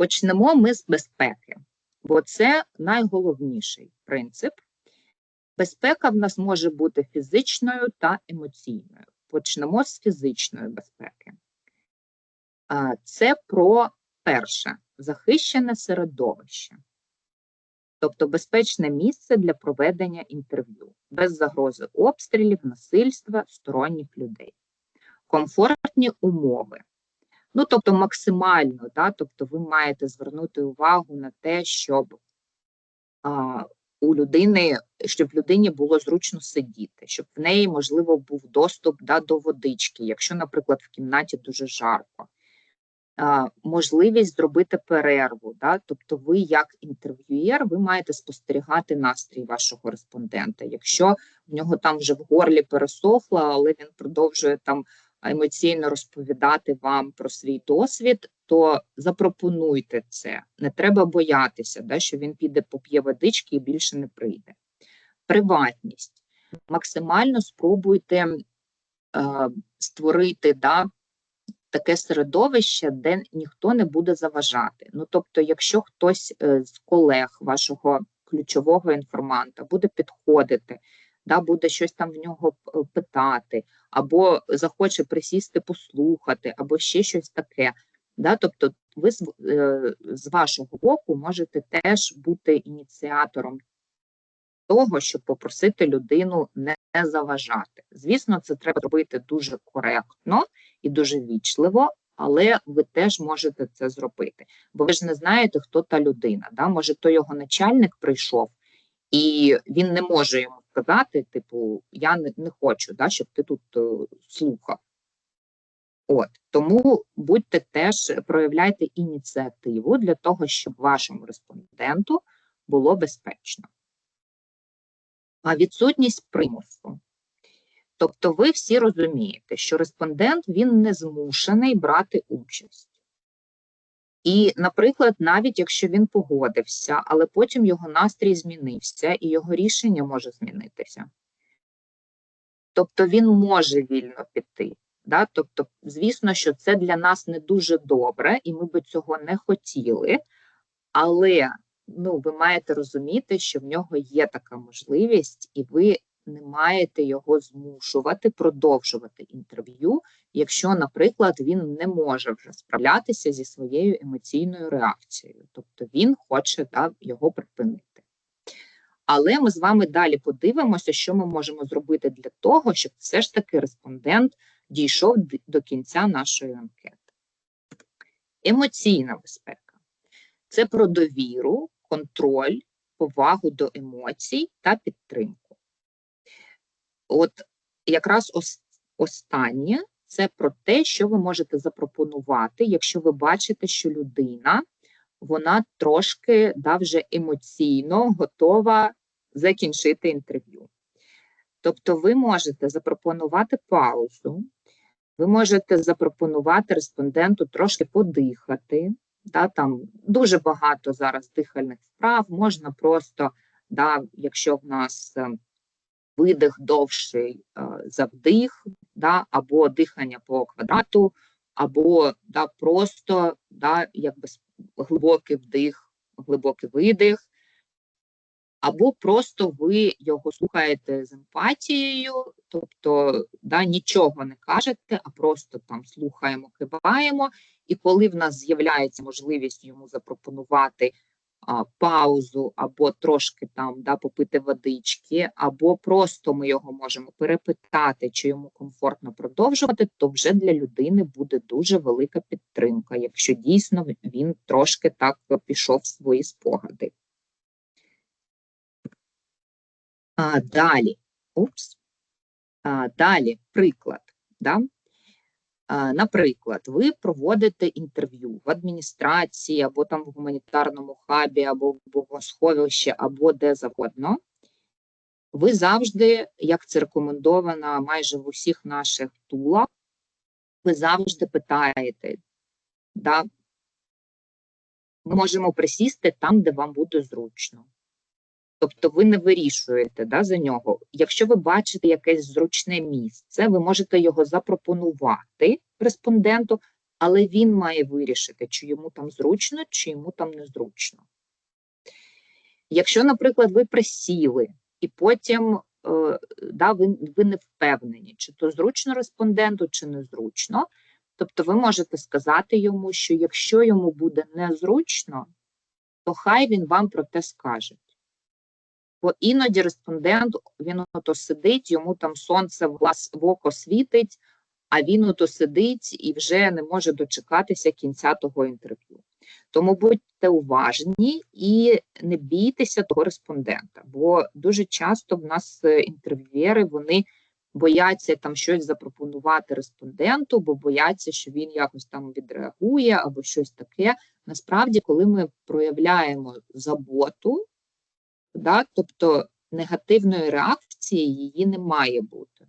Почнемо ми з безпеки, бо це найголовніший принцип. Безпека в нас може бути фізичною та емоційною. Почнемо з фізичної безпеки. Це про перше захищене середовище, тобто безпечне місце для проведення інтерв'ю, без загрози обстрілів, насильства, сторонніх людей, комфортні умови. Ну, тобто, максимально, да, тобто, ви маєте звернути увагу на те, щоб а, у людини, щоб людині було зручно сидіти, щоб в неї, можливо, був доступ да, до водички, якщо, наприклад, в кімнаті дуже жарко. А, можливість зробити перерву, да, тобто, ви, як інтерв'юєр, ви маєте спостерігати настрій вашого респондента. Якщо в нього там вже в горлі пересохло, але він продовжує там емоційно розповідати вам про свій досвід, то запропонуйте це. Не треба боятися, да, що він піде поп'є водички і більше не прийде. Приватність. Максимально спробуйте е, створити да, таке середовище, де ніхто не буде заважати. Ну, тобто, якщо хтось е, з колег вашого ключового інформанта буде підходити, да, буде щось там в нього питати, або захоче присісти, послухати, або ще щось таке. Да? Тобто, ви з, е, з вашого боку можете теж бути ініціатором того, щоб попросити людину не заважати. Звісно, це треба робити дуже коректно і дуже вічливо, але ви теж можете це зробити. Бо ви ж не знаєте, хто та людина. Да? Може, то його начальник прийшов, і він не може йому сказати, типу, я не, не хочу, да, щоб ти тут uh, слухав. От тому будьте теж проявляйте ініціативу для того, щоб вашому респонденту було безпечно. А відсутність примусу. Тобто, ви всі розумієте, що респондент він не змушений брати участь. І, наприклад, навіть якщо він погодився, але потім його настрій змінився і його рішення може змінитися. Тобто він може вільно піти. Да? Тобто, звісно, що це для нас не дуже добре, і ми би цього не хотіли, але ну, ви маєте розуміти, що в нього є така можливість, і ви не маєте його змушувати продовжувати інтерв'ю, якщо, наприклад, він не може вже справлятися зі своєю емоційною реакцією, тобто він хоче да, його припинити. Але ми з вами далі подивимося, що ми можемо зробити для того, щоб все ж таки респондент дійшов до кінця нашої анкети. Емоційна безпека це про довіру, контроль, повагу до емоцій та підтримку. От якраз останнє це про те, що ви можете запропонувати, якщо ви бачите, що людина вона трошки да, вже емоційно готова закінчити інтерв'ю. Тобто, ви можете запропонувати паузу, ви можете запропонувати респонденту трошки подихати. Да, Там дуже багато зараз дихальних вправ, можна просто, да, якщо в нас ем, видих довший е, за вдих, да, або дихання по квадрату, або да, просто да, якби глибокий вдих, глибокий видих, або просто ви його слухаєте з емпатією, тобто да, нічого не кажете, а просто там слухаємо, киваємо. І коли в нас з'являється можливість йому запропонувати а, паузу, або трошки там да, попити водички, або просто ми його можемо перепитати, чи йому комфортно продовжувати, то вже для людини буде дуже велика підтримка, якщо дійсно він трошки так пішов в свої спогади. А, Далі, упс, а, далі приклад. Да? Наприклад, ви проводите інтерв'ю в адміністрації, або там в гуманітарному хабі, або в богосховищі, або де завгодно. Ви завжди, як це рекомендовано майже в усіх наших тулах, ви завжди питаєте, да, ми можемо присісти там, де вам буде зручно. Тобто ви не вирішуєте да, за нього. Якщо ви бачите якесь зручне місце, ви можете його запропонувати респонденту, але він має вирішити, чи йому там зручно, чи йому там незручно. Якщо, наприклад, ви присіли, і потім е, да, ви, ви не впевнені, чи то зручно респонденту, чи незручно, тобто ви можете сказати йому, що якщо йому буде незручно, то хай він вам про те скаже. Бо іноді респондент він ото сидить, йому там сонце в глаз в око світить, а він ото сидить і вже не може дочекатися кінця того інтерв'ю. Тому будьте уважні і не бійтеся того респондента, бо дуже часто в нас е, інтерв'єри вони бояться там щось запропонувати респонденту, бо бояться, що він якось там відреагує або щось таке. Насправді, коли ми проявляємо заботу, да, тобто негативної реакції її не має бути.